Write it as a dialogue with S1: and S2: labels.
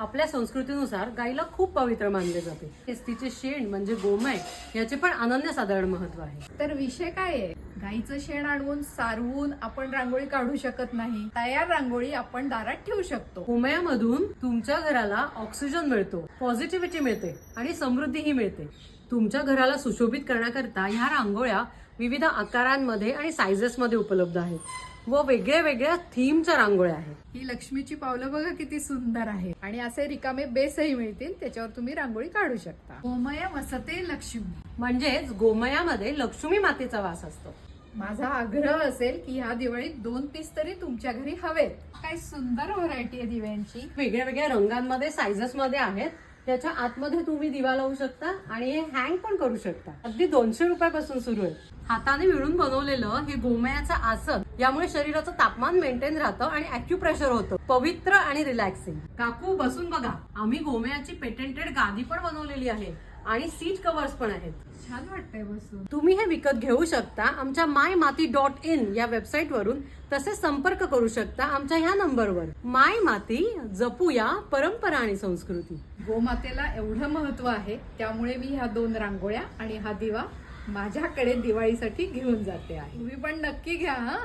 S1: आपल्या संस्कृतीनुसार गाईला खूप पवित्र मानले जाते. तेच शेण म्हणजे गोमय याचे पण अनन्यसाधारण महत्त्व आहे.
S2: तर विषय काय आहे? गाईचं शेण आणून सारवून आपण रांगोळी काढू शकत नाही. तयार रांगोळी आपण दारात ठेवू शकतो.
S1: गोमयामधून तुमच्या घराला ऑक्सिजन मिळतो पॉझिटिव्हिटी मिळते आणि समृद्धीही मिळते. तुमच्या घराला सुशोभित करण्याकरता ह्या रांगोळ्या विविध आकारांमध्ये आणि सायझेस मध्ये उपलब्ध आहेत व वेगळ्या वेगळ्या थीमच्या रांगोळ्या आहेत.
S2: ही लक्ष्मीची पावलं बघा किती सुंदर आहे. आणि असे रिकामे बेसही मिळतील त्याच्यावर तुम्ही रांगोळी काढू शकता. गोमय वसते लक्ष्मी.
S1: म्हणजेच गोमयामध्ये लक्ष्मी मातेचा वास असतो.
S2: माझा आग्रह असेल की ह्या दिवाळीत दोन पीस तरी तुमच्या घरी हवेत. काय सुंदर व्हरायटी आहे दिव्यांची.
S1: वेगळ्या वेगळ्या रंगांमध्ये सायझेस मध्ये आहेत. त्याच्या आतमध्ये तुम्ही दिवा लावू शकता आणि हे हँग पण करू शकता. अगदी दोनशे रुपयापासून सुरू आहे. हाताने विळून बनवलेलं हे गोमयाचं आसन यामुळे शरीराचं तापमान मेंटेन राहतं आणि अॅक्युप्रेशर होतं. पवित्र आणि रिलॅक्सिंग काकू बसून बघा. आम्ही गोमयाची पेटेंटेड गादी पण बनवलेली आहे. आणि सीट कव्हर्स पण आहेत.
S2: छान वाटतंय बसून.
S1: तुम्ही हे विकत घेऊ शकता. आमच्या माय माती डॉट इन या वेबसाईट वरून तसेच संपर्क करू शकता आमच्या ह्या नंबरवर. माय माती जपूया परंपरा आणि संस्कृती.
S2: गोमातेला एवढं महत्त्व आहे त्यामुळे मी ह्या दोन रांगोळ्या आणि हा दिवा माझ्याकडे दिवाळीसाठी घेऊन जाते आहे. तुम्ही पण नक्की घ्या हा.